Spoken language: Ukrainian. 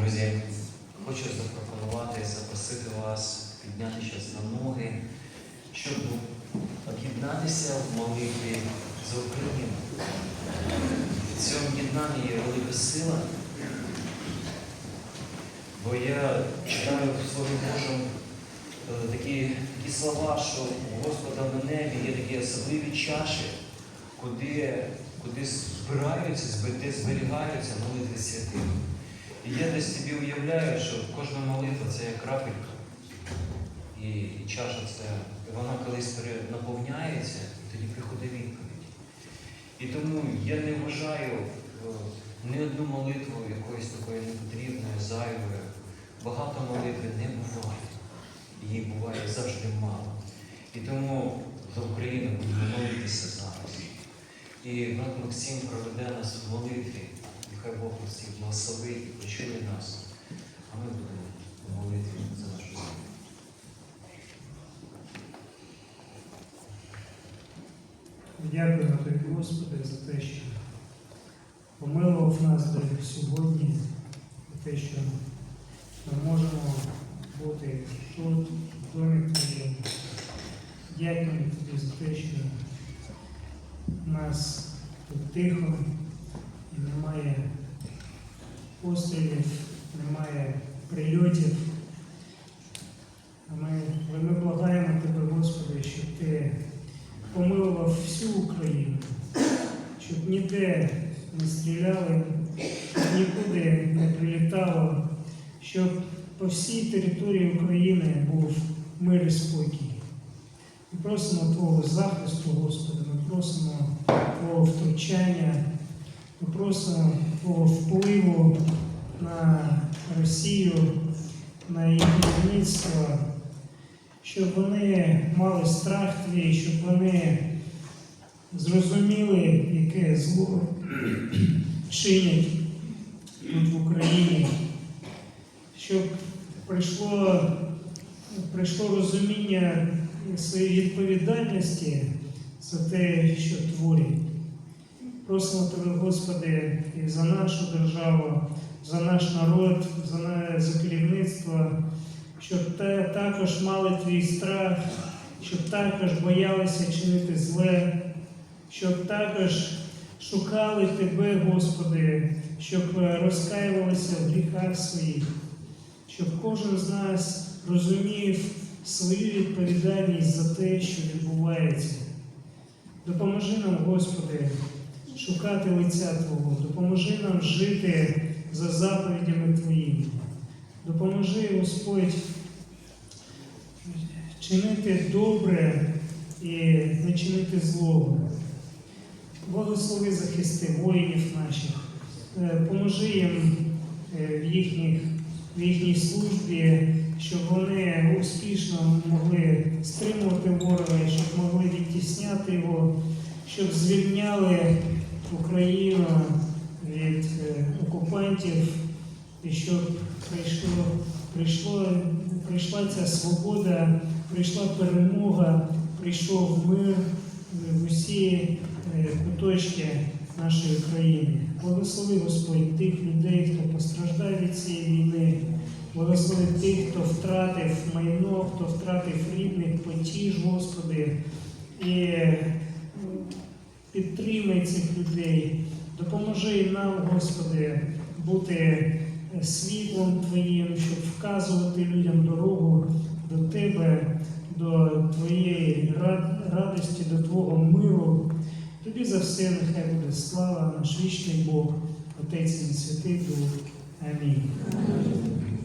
Друзі, хочу запропонувати, запросити вас підняти щас на ноги, щоб об'єднатися в молитві за Україну. В цьому єднанні є велика сила, бо я читаю в Слові Божому е, такі, такі слова, що у Господа на небі є такі особливі чаші, куди, куди збираються, зберігаються молитви святих. І я десь собі уявляю, що кожна молитва це як крапелька. І, чаша це, і вона колись наповняється, і тоді приходить відповідь. І тому я не вважаю е, ні одну молитву якоюсь такою непотрібною, зайвою. Багато молитви не буває. Її буває завжди мало. І тому за Україну будемо молитися зараз. І брат Максим проведе нас в молитві. Нехай Бог нас всіх благословить і почує нас. А ми будемо в молитві за нашу землю. Дякуємо тобі, Господи, за те, що помилував нас до сьогодні, за те, що ми можемо бути тут, в домі Твоєму. Дякуємо тобі за те, що нас тут тихо пострілів, немає прильотів. Ми, ми благаємо тебе, Господи, щоб ти помилував всю Україну, щоб ніде не стріляли, нікуди не прилітало, щоб по всій території України був мир і спокій. Ми просимо Твого захисту, Господи, ми просимо Твого втручання, просимо Твого впливу на Росію, на її керівництво, щоб вони мали страх твій, щоб вони зрозуміли, яке зло чинять тут в Україні, щоб прийшло, прийшло розуміння своєї відповідальності за те, що творять. Просимо Тебе, Господи, і за нашу державу, за наш народ, за, за керівництво, щоб те також мали твій страх, щоб також боялися чинити зле, щоб також шукали Тебе, Господи, щоб е, розкаювалися в гріхах своїх, щоб кожен з нас розумів свою відповідальність за те, що відбувається. Допоможи нам, Господи, шукати лиця Твого, допоможи нам жити за заповідями Твоїми. Допоможи, Господь, чинити добре і не чинити злого. Благослови захисти воїнів наших, Е, поможи їм е, в, їхніх, в їхній службі, щоб вони успішно могли стримувати ворога, щоб могли відтісняти його, щоб звільняли Україну від е, окупантів і щоб прийшло, прийшло, прийшла ця свобода, прийшла перемога, прийшов мир в усі е, куточки нашої країни. Благослови Господь тих людей, хто постраждав від цієї війни. Благослови тих, хто втратив майно, хто втратив рідних, потіж, Господи, і підтримай цих людей. Допоможи нам, Господи, бути е, світлом Твоїм, щоб вказувати людям дорогу до Тебе, до Твоєї радості, до Твого миру. Тобі за все нехай буде слава, наш вічний Бог, Отець і Святий Дух. Амінь.